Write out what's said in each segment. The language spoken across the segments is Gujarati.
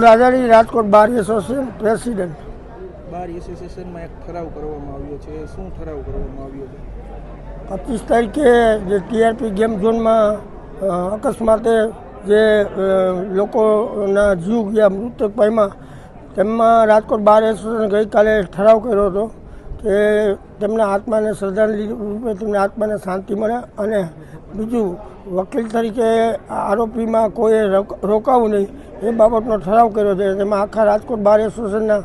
Rahul Rajani Rajkot bar association president. Bar એસોસિએશનમાં એક ઠરાવ કરવામાં આવ્યો છે. શું ઠરાવ કરવામાં આવ્યો છે? પચીસ તારીખે જે ટીઆરપી ગેમ ઝોનમાં અકસ્માતે જે લોકોના જીવ ગયા મૃતક પામ્યા તેમાં રાજકોટ બાર એસોસિએશન ગઈકાલે ઠરાવ કર્યો હતો. કે તેમના આત્માને શ્રદ્ધાંજલિ રૂપે તેમના આત્માને શાંતિ મળે અને બીજું વકીલ તરીકે આરોપીમાં કોઈ રોકાવું નહીં. એ બાબતનો ઠરાવ કર્યો છે. તેમાં આખા રાજકોટ બાર એસોસિએશનના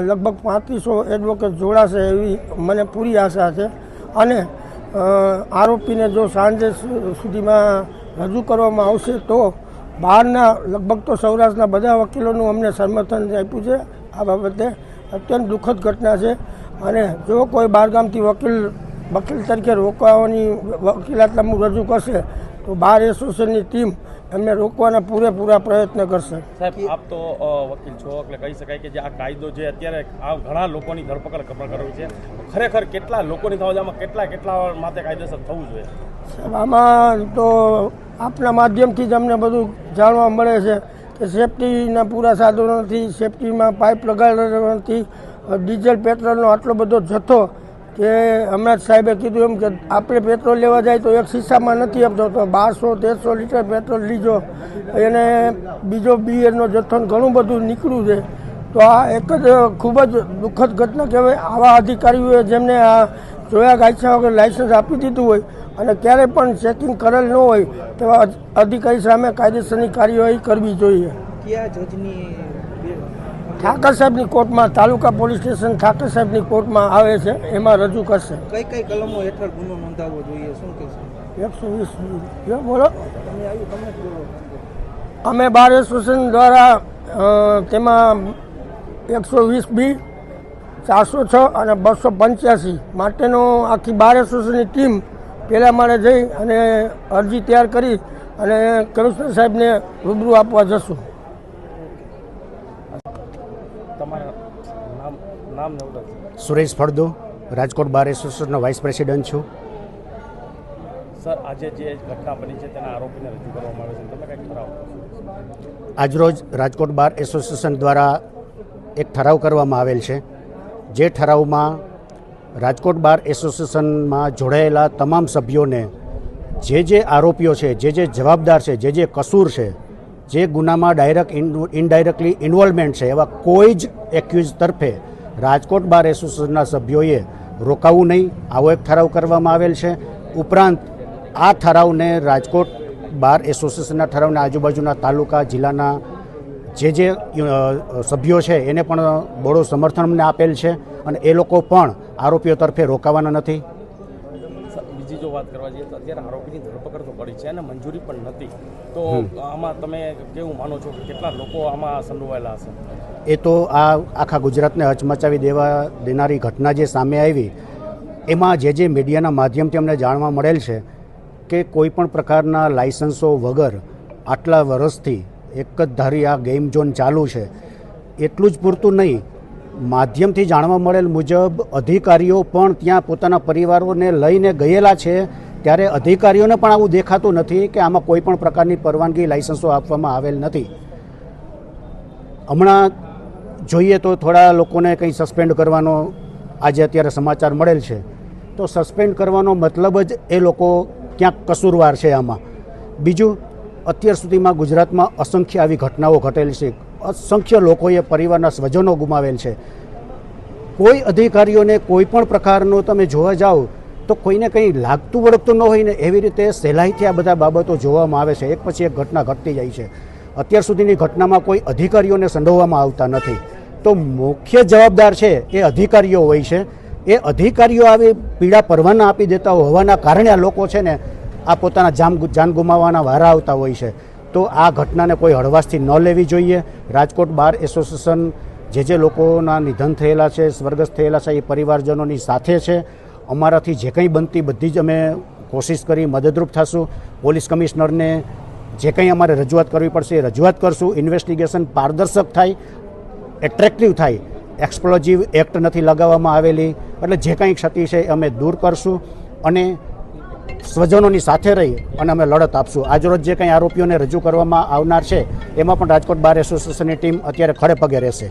લગભગ પાંત્રીસો એડવોકેટ જોડાશે એવી મને પૂરી આશા છે. અને આરોપીને જો સાંજે સુધીમાં રજૂ કરવામાં આવશે તો બહારના, લગભગ તો સૌરાષ્ટ્રના બધા વકીલોનું અમને સમર્થન આપ્યું છે. આ બાબતે અત્યંત દુઃખદ ઘટના છે. અને જો કોઈ બહારગામથી વકીલ વકીલ તરીકે રોકવાની વકીલાતનામું રજૂ કરશે તો બાર એસોસિએશનની ટીમ એમને રોકવાના પૂરેપૂરા પ્રયત્ન કરશે. સાહેબ આપ તો વકીલ છો એટલે કહી શકાય કે જે આ કાયદો જે અત્યારે આ ઘણા લોકોની ધરપકડ કરવી છે. ખરેખર કેટલા લોકોની થવા આમાં કેટલા કેટલા માટે કાયદેસર થવું જોઈએ? સાહેબ, આમાં તો આપના માધ્યમથી જ અમને બધું જાણવા મળે છે કે સેફટીના પૂરા સાધનો નથી સેફટીમાં પાઇપ લગાડવા નથી ડીઝલ પેટ્રોલનો આટલો બધો જથ્થો કે હમણાં જ સાહેબે કીધું એમ કે આપણે પેટ્રોલ લેવા જાય તો એક શીશામાં નથી આપતો, તો બારસો, તેરસો લીટર પેટ્રોલ લીજો. એને બીજો બિયરનો જથ્થો ઘણું બધું નીકળ્યું છે. તો આ એક જ ખૂબ જ દુઃખદ ઘટના કહેવાય આવા અધિકારીઓએ જેમને આ જોયા ગાયછા વગર લાઇસન્સ આપી દીધું હોય અને ક્યારેય પણ ચેકિંગ કરેલ ન હોય તેવા અધિકારી સામે કાયદેસરની કાર્યવાહી કરવી જોઈએ. કયા જજની ઠાકર સાહેબની કોર્ટમાં તાલુકા પોલીસ સ્ટેશન ઠાકર સાહેબની કોર્ટમાં આવે છે એમાં રજૂ કરશે. કઈ કઈ કલમો હેઠળ ગુનો નોંધાવવો જોઈએ શું કહેશો? એકસો વીસ બોલો. અમે બાર એસોસિએશન દ્વારા તેમાં એકસો વીસ બી ચારસો છ અને બસો પંચ્યાસી માટેનો આખી બાર એસોસિએશનની ટીમ પહેલાં માળે જઈ અને અરજી તૈયાર કરી અને કમિશનર સાહેબને રૂબરૂ આપવા જશું. સુરેશ ફળદુ રાજકોટ બાર એસોસિએશનનો વાઇસ પ્રેસિડન્ટ છું. સર આજે જે ઘટના બની છે તેના આરોપીને રજૂ કરવામાં આવે છે તમે કંઈક ઠરાવ આજરોજ રાજકોટ બાર એસોસિએશન દ્વારા એક ઠરાવ કરવામાં આવેલ છે. જે ઠરાવમાં રાજકોટ બાર એસોસિએશનમાં જોડાયેલા તમામ સભ્યોને જે જે આરોપીઓ છે જે જે જવાબદાર છે જે જે કસૂર છે જે ગુનામાં ડાયરેક્ટ ઇનડાયરેક્ટલી ઇન્વોલ્વમેન્ટ છે એવા કોઈ જ એક્યુઝ તરફે રાજકોટ બાર એસોસિએશનના સભ્યોએ રોકાવું નહીં. આવો એક ઠરાવ કરવામાં આવેલ છે. ઉપરાંત આ ઠરાવને રાજકોટ બાર એસોસિએશનના ઠરાવને આજુબાજુના તાલુકા જિલ્લાના જે જે સભ્યો છે એને પણ બહોળો સમર્થન અમને આપેલ છે અને એ લોકો પણ આરોપીઓ તરફે રોકાવાના નથી. બીજી જો વાત કરવા જઈએ તો અત્યારે આરોપીની ધરપકડ તો કરી છે અને મંજૂરી પણ નથી. તો આમાં તમે કેવું માનો છો કે કેટલા લોકો આમાં સંડોવાયેલા હશે? એ તો આ આખા ગુજરાતને હચમચાવી દેવા દેનારી ઘટના જે સામે આવી, એમાં જે જે મીડિયાના માધ્યમથી અમને જાણવા મળેલ છે કે કોઈ પણ પ્રકારના લાયસન્સો વગર આટલા વર્ષથી એક જ ધારી આ ગેમ ઝોન ચાલુ છે, એટલું જ પૂરતું નહીં. માધ્યમથી જાણવા મળેલ મુજબ અધિકારીઓ પણ ત્યાં પોતાના પરિવારોને લઈને ગયેલા છે, ત્યારે અધિકારીઓને પણ આવું દેખાતું નથી કે આમાં કોઈ પણ પ્રકારની પરવાનગી લાયસન્સો આપવામાં આવેલ નથી. હમણાં જોઈએ તો થોડા લોકોને કંઈ સસ્પેન્ડ કરવાનો આજે અત્યારે સમાચાર મળેલ છે. તો સસ્પેન્ડ કરવાનો મતલબ જ એ લોકો ક્યાંક કસૂરવાર છે આમાં. બીજું, અત્યાર સુધીમાં ગુજરાતમાં અસંખ્ય આવી ઘટનાઓ ઘટેલી છે. અસંખ્ય લોકોએ પરિવારના સ્વજનો ગુમાવેલ છે. કોઈ અધિકારીઓને કોઈ પણ પ્રકારનો તમે જોવા જાઓ, તો કોઈને કંઈ લાગતું વળગતું ન હોય ને એવી રીતે સહેલાઈથી આ બધા બાબતો જોવામાં આવે છે. એક પછી એક ઘટના ઘટતી જાય છે. અત્યાર સુધીની ઘટનામાં કોઈ અધિકારીઓને સંડોવવામાં આવતા નથી. તો મુખ્ય જવાબદાર છે એ અધિકારીઓ હોય છે. એ અધિકારીઓ આવી પીડા પરવાના આપી દેતા હોવાના કારણે આ લોકો છે ને આ પોતાના જામ જાન ગુમાવવાના વારા આવતા હોય છે. તો આ ઘટનાને કોઈ હળવાશથી ન લેવી જોઈએ. રાજકોટ બાર એસોસિએશન જે જે લોકોના નિધન થયેલા છે, સ્વર્ગસ્થ થયેલા છે, એ પરિવારજનોની સાથે છે. અમારાથી જે કંઈ બનતી બધી જ અમે કોશિશ કરી મદદરૂપ થશું. પોલીસ કમિશનરને જે કંઈ અમારે રજૂઆત કરવી પડશે એ રજૂઆત કરશું. ઇન્વેસ્ટિગેશન પારદર્શક થાય. એટ્રેક્ટિવ થાય. એક્સપ્લોઝિવ એક્ટ નથી લગાવવામાં આવેલી. એટલે જે કંઈ ક્ષતિ છે અમે દૂર કરશું અને સ્વજનોની સાથે રહી અને અમે લડત આપશું. આજરોજ જે કંઈ આરોપીઓને રજૂ કરવામાં આવનાર છે, એમાં પણ રાજકોટ બાર એસોસિએશનની ટીમ અત્યારે ખડે પગે રહેશે.